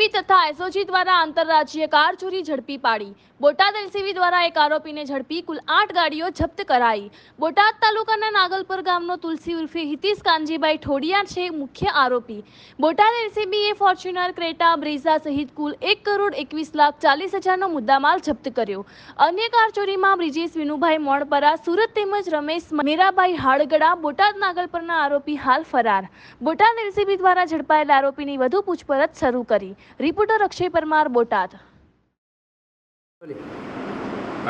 SOG દ્વારા આંતરરાજ્ય car ચોરી ઝડપી પાડી. બોટાદ એલસીબી દ્વારા એક આરોપીને ઝડપી કુલ આઠ ગાડીઓ જપ્ત કરાઈ. બોટાદ તાલુકાના નાગલપર ગામનો તુલસી ઉર્ફે હિતીશ કાનજીભાઈ ઠોડિયા છે મુખ્ય આરોપી. બોટાદ એલસીબીએ ફોર્ચ્યુનર ક્રેટા બ્રેઝા સહિત કુલ એક કરોડ એકવીસ લાખ ચાલીસ હજારનો મુદ્દામાલ જપ્ત કર્યો. અન્ય કાર ચોરીમાં બ્રિજેશ વિનુભાઈ મોણપરા, સુરત તેમજ રમેશ મેરાભાઈ હાડગડા, બોટાદ નાગલપરના આરોપી હાલ ફરાર. બોટાદ એલસીબી દ્વારા ઝડપાયેલા આરોપીની વધુ પૂછપરછ શરૂ કરી. રિપોર્ટર અક્ષય પરમાર, બોટાદ.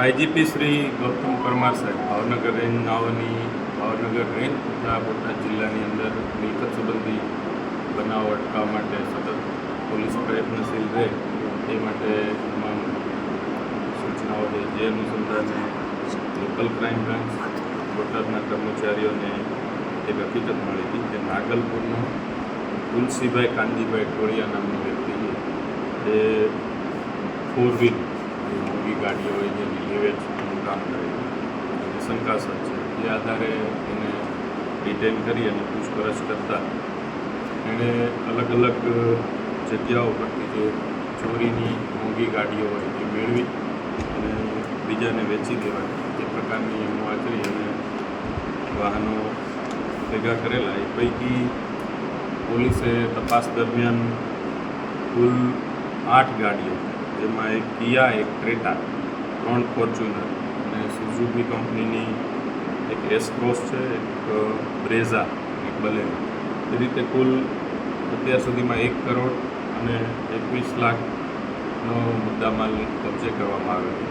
આઈજીપી શ્રી ગૌતમ પરમાર સાહેબ, ભાવનગર રેન્જ નાઓની ભાવનગર રેન્જ તથા બોટાદ જિલ્લાની અંદર મિલકત સંબંધી બનાવ અટકાવવા માટે સતત પોલીસ પ્રયત્નશીલ રહે તે માટે તમામ સૂચનાઓ છે. જે અનુસંધાને લોકલ ક્રાઇમ બ્રાન્ચ, બોટાદના કર્મચારીઓને એક હકીકત મળી હતી કે નાગલપુરનો તુલસીભાઈ કાનજીભાઈ ટોળિયા નામનો એ ફોર વ્હીલ જે મોંઘી ગાડીઓ હોય જેની લે વેચનું કામ કરે શંકાસ્પદ છે. એ આધારે એને ડિટેન કરી અને પૂછપરછ કરતા એણે અલગ અલગ જગ્યાઓ પરથી જે ચોરીની મોંઘી ગાડીઓ હોય એ મેળવી અને બીજાને વેચી દેવાય તે પ્રકારની એમો આચરી અને વાહનો ભેગા કરેલા. એ પૈકી પોલીસે તપાસ દરમિયાન કુલ આઠ ગાડીઓ, જેમાં એક કિયા, એક ક્રેટા, ત્રણ ફોર્ચ્યુનર અને સુઝુકી કંપનીની એક એસ ક્રોસ છે, એક બ્રેઝા, એક બલેનો એ રીતે કુલ અત્યાર સુધીમાં એક કરોડ અને એકવીસ લાખનો મુદ્દામાલ કબજે કરવામાં આવ્યો છે.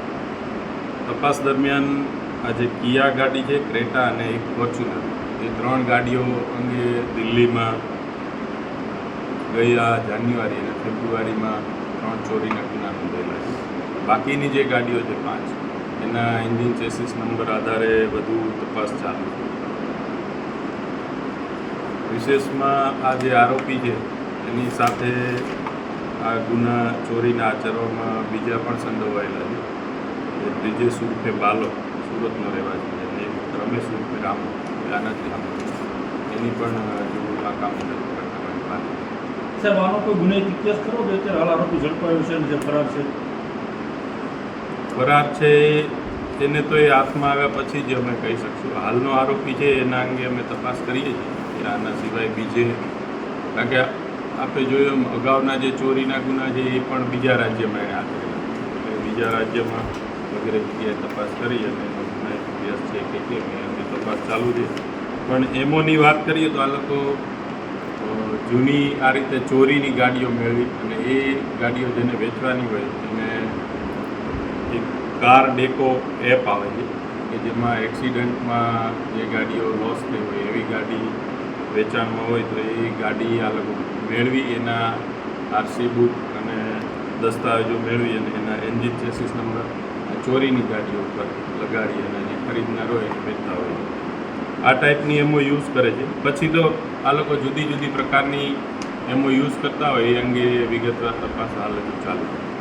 તપાસ દરમિયાન આ જે કિયા ગાડી છે, ક્રેટા અને એક ફોર્ચ્યુનર, એ ત્રણ ગાડીઓ અંગે દિલ્હીમાં ગયા જાન્યુઆરી અને ફેબ્રુઆરીમાં ત્રણ ચોરીના ગુના નોંધેલા છે. બાકીની જે ગાડીઓ છે, પાંચ, એના એન્જિન ચેસિસ નંબર આધારે વધુ તપાસ ચાલુ છે. વિશેષમાં આ જે આરોપી છે, એની સાથે આ ગુના ચોરીના આચરવામાં બીજા પણ સંડોવાયેલા છે. એ બ્રિજેશ ઉર્ફે બાલો, સુરતનો રહેવાસી છે. એક રમેશ ઉર્ફે રામ આનાથી રામ એની પણ જો આ કામ બાકી છે. સાહેબ, આનો કોઈ ગુનાહિત ઇતિહાસ ખરો? કે અત્યારે હાલ આરોપી ઝડપાયો છે જે ફરાર છે? ફરાર છે એને તો એ હાથમાં આવ્યા પછી જ અમે કહી શકશું. હાલનો આરોપી છે, એના અંગે અમે તપાસ કરીએ છીએ. આના સિવાય બીજે, કારણ કે આપણે જોયું એમ, અગાઉના જે ચોરીના ગુના છે, એ પણ બીજા રાજ્યમાં એને હાથ એટલે બીજા રાજ્યમાં વગેરે જગ્યાએ તપાસ કરી અને ગુના ઇતિહાસ છે કે કેમ એની તપાસ ચાલુ છે. પણ એમોની વાત કરીએ તો આ લોકો જૂની આ રીતે ચોરીની ગાડીઓ મેળવી અને એ ગાડીઓ જેને વેચવાની હોય એને એક કાર ડેકો એપ આવે છે કે જેમાં એક્સિડન્ટમાં જે ગાડીઓ લોસ થઈ હોય, એવી ગાડી વેચાણમાં હોય તો એ ગાડી આ લોકો મેળવી એના આરસી બુક અને દસ્તાવેજો મેળવી અને એના એન્જિન ચેસિસ નંબર ચોરીની ગાડીઓ ઉપર લગાડી અને જે ખરીદનાર હોય એને વેચતા હોય. આ ટાઈપની એમો યુઝ કરે છે. પછી તો આ લોકો જુદી જુદી પ્રકારની એમો યુઝ કરતા હોય, એ અંગે વિગતવાર તપાસ હાલ ચાલુ છે.